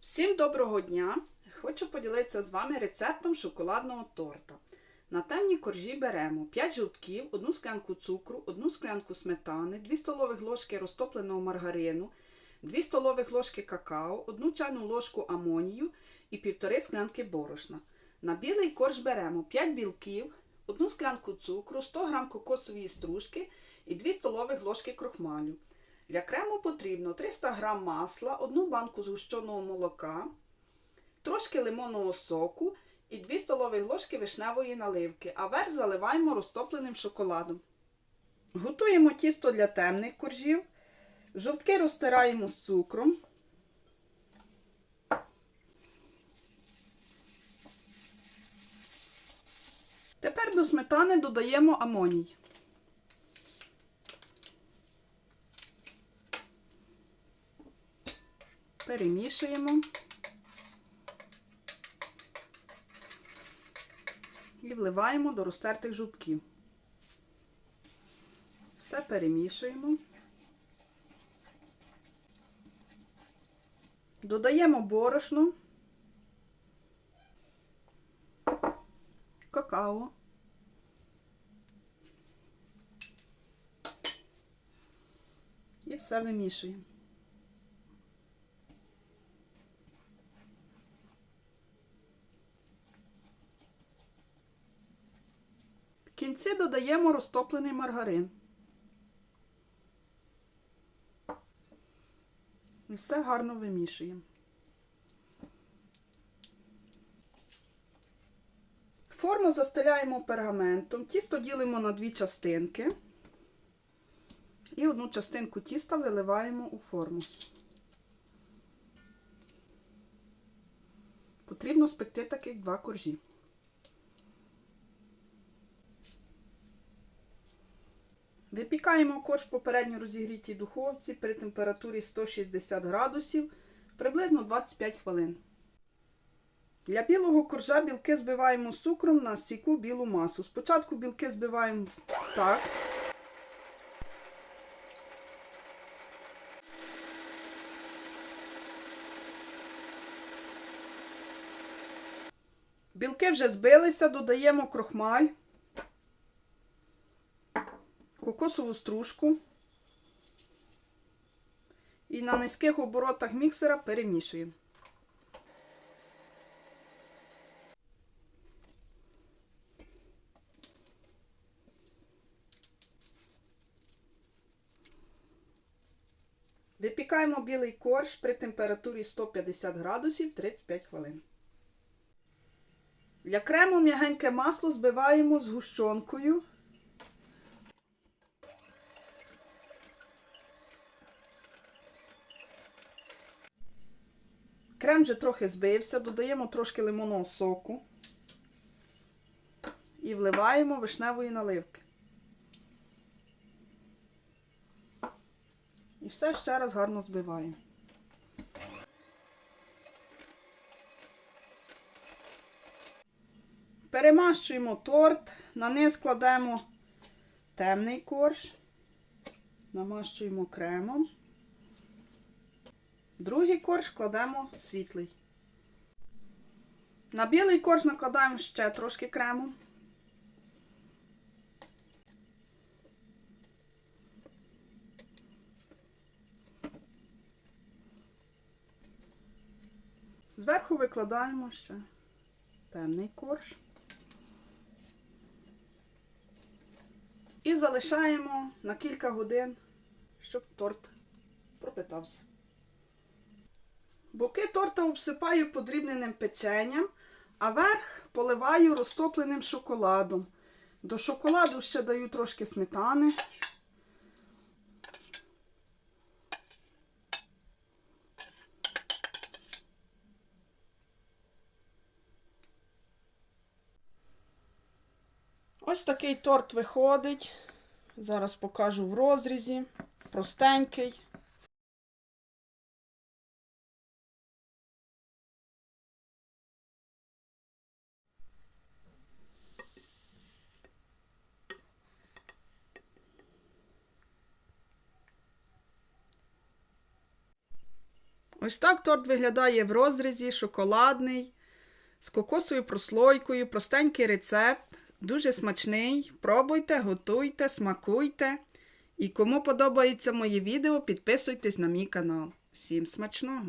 Всім доброго дня! Хочу поділитися з вами рецептом шоколадного торта. На темні коржі беремо 5 жовтків, 1 склянку цукру, 1 склянку сметани, 2 столових ложки розтопленого маргарину, 2 столових ложки какао, 1 чайну ложку амонію і 1,5 склянки борошна. На білий корж беремо 5 білків, 1 склянку цукру, 100 г кокосової стружки і 2 столових ложки крохмалю. Для крему потрібно 300 г масла, 1 банку згущеного молока, трошки лимонного соку і 2 столові ложки вишневої наливки, а верх заливаємо розтопленим шоколадом. Готуємо тісто для темних коржів. Жовтки розтираємо з цукром. Тепер до сметани додаємо амоній. Перемішуємо. І вливаємо до розтертих жовтків. Все перемішуємо. Додаємо борошно, какао. І все вимішуємо. Кінці додаємо розтоплений маргарин. І все гарно вимішуємо. Форму застеляємо пергаментом, тісто ділимо на дві частинки і одну частинку тіста виливаємо у форму. Потрібно спекти таких два коржі. Випікаємо корж в попередньо розігрітій духовці при температурі 160 градусів приблизно 25 хвилин. Для білого коржа білки збиваємо з цукром на стійку білу масу. Спочатку білки збиваємо так. Білки вже збилися, додаємо крохмаль кокосову стружку і на низьких оборотах міксера перемішуємо. Випікаємо білий корж при температурі 150 градусів 35 хвилин. Для крему м'ягеньке масло збиваємо з гущонкою. Крем вже трохи збився, додаємо трошки лимонного соку і вливаємо вишневої наливки. І все ще раз гарно збиваємо. Перемащуємо торт, на низ кладемо темний корж, намащуємо кремом. Другий корж кладемо світлий. На білий корж накладаємо ще трошки крему. Зверху викладаємо ще темний корж. І залишаємо на кілька годин, щоб торт пропитався. Боки торта обсипаю подрібненим печенням, а верх поливаю розтопленим шоколадом. До шоколаду ще даю трошки сметани. Ось такий торт виходить. Зараз покажу в розрізі. Простенький. Ось так торт виглядає в розрізі, шоколадний, з кокосовою прослойкою, простенький рецепт, дуже смачний. Пробуйте, готуйте, смакуйте. І кому подобається моє відео, підписуйтесь на мій канал. Всім смачного!